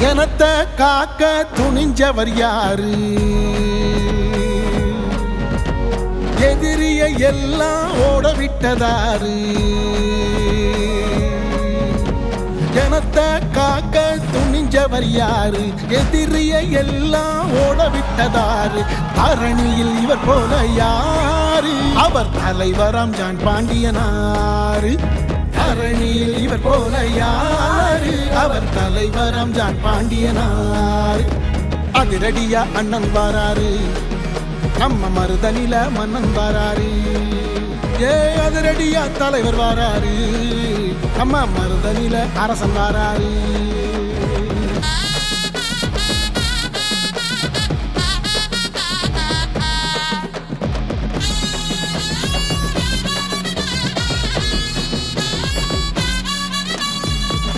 எனத்தை காக்க துணிஞ்சவர் யாரு? எதிரிய எல்லாம் ஓட விட்டதாரு எனத்த காக்க துணிஞ்சவர் யாரு? எதிரிய எல்லாம் ஓட விட்டதாரு தரணியில் இவர் போல யாரு? அவர் தலைவராம் ஜான் பாண்டியனாரு. தரணியில் இவர் போல யாரு? அவர் தலைவராம் ஜான் பாண்டியனார். அதிரடியா அண்ணன் வாராரு. நம்ம மருதனில மன்னன் வாராரு. ஏ அதிரடியா தலைவர் வாராரு. நம்ம மருதனில அரசன் வாராரு.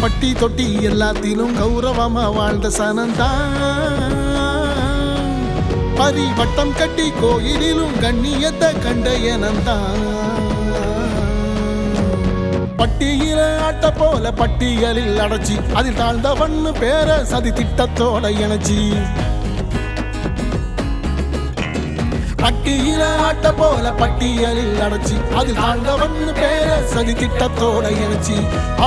பட்டி தொட்டி எல்லாத்திலும் கௌரவமா வாழ்ந்த சனந்தான். பரி வட்டம் கட்டி கோயிலிலும் கண்ணியத்தை கண்ட எனந்தான். பட்டியில ஆட்ட போல பட்டியலில் அடைச்சி அதில் தாழ்ந்தவன்னு பேர சதி திட்டத்தோட இணைச்சி. பட்டியில ஆட்ட போல பட்டியலில் அடைச்சி அதில் தாழ்ந்தவன்னு பேர சதி திட்டத்தோட இணைச்சி.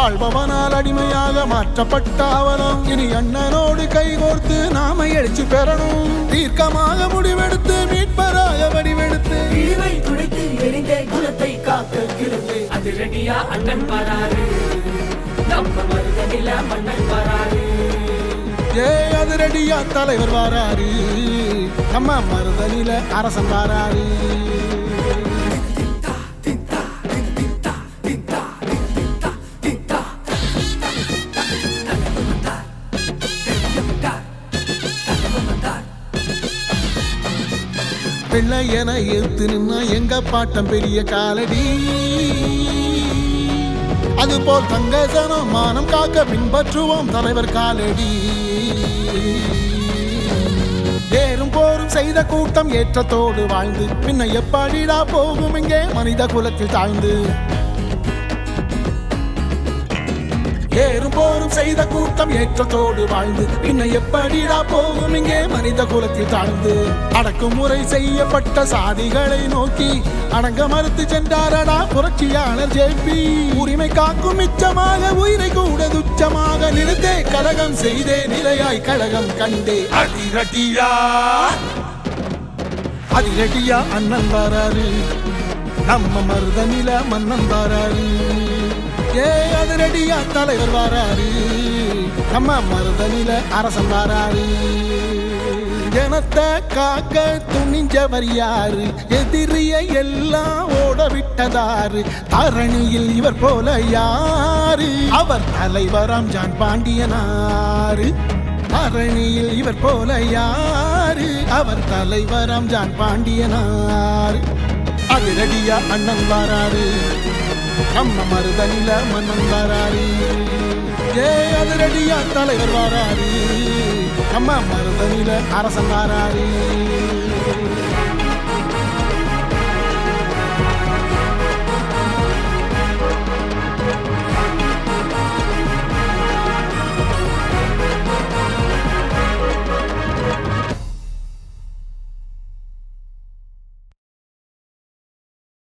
ஆள்பவனால் அடிமையாக மாற்றப்பட்ட அவலம் இனி அண்ணனோடு கைகோர்த்து நாம எழுச்சி பெறணும். தீர்க்கமாக முடிவெடுத்து மீட்பராக வடிவெடுத்து. இழிவை துடைத்து எரிந்த குலத்தை காக்க கிழந்து அதிரடியா அண்ணன் வராரு. நம்ம மருதனில மன்னன் வராரு. ஏ அதிரடியா தலைவர் வாராரு. நம்ம மருதனில அரசன் வாராரு பிள்ளை என ஏத்து நின்னா எங்க பாட்டம் பெரிய காலடி? அதுபோல் தங்க சனம் மானம் காக்க பின்பற்றுவோம் தலைவர் காலடி. ஏறும் செய்த கூட்டம் ஏற்றத்தோடு வாழ்ந்து. பின்ன எப்படிடா போகும்? இங்கே மனித குலத்தில் தாழ்ந்து. ஏறும் போரும் செய்த கூட்டம் ஏற்றத்தோடு வாழ்ந்து. பின்ன எப்படிடா போகும்? இங்கே மனித குலத்தில் தாழ்ந்து. அடக்குமுறை செய்யப்பட்ட சாதிகளை நோக்கி அடங்க மறுத்து சென்றாரடா புரட்சியாளர் ஜேபி உரிமை காக்கும் மிச்சமாக உயிரை கூட துச்சமாக நிறுத்தே. கலகம் செய்தே நிலையாய் கழகம் கண்டே. அதிரடியா அதிரடியா அண்ணன் தாராரு நம்ம மருதனில மன்னன் தாராரு ஏ அதிரடியா தலைவர் வாராரு நம்ம மருதனில அரசன் தாராரு ஜனத்தை காக்க துணிஞ்சவர் யாரு? எதிரிய எல்லாம் ஓட விட்டதாரு தரணியில் இவர் போல யாரு? அவர் தலைவராம் ஜான் பாண்டியனாரு தரணியில் இவர் போல யாரு? அவர் தலைவராம் ஜான் பாண்டியனார். அதிரடியா அண்ணன் வாராரு. நம்ம மருதனில மன்னன் வாராரு. ஏ அதிரடியா தலைவர் வாராரு. நம்ம மருதனில அரசன் வாராரு.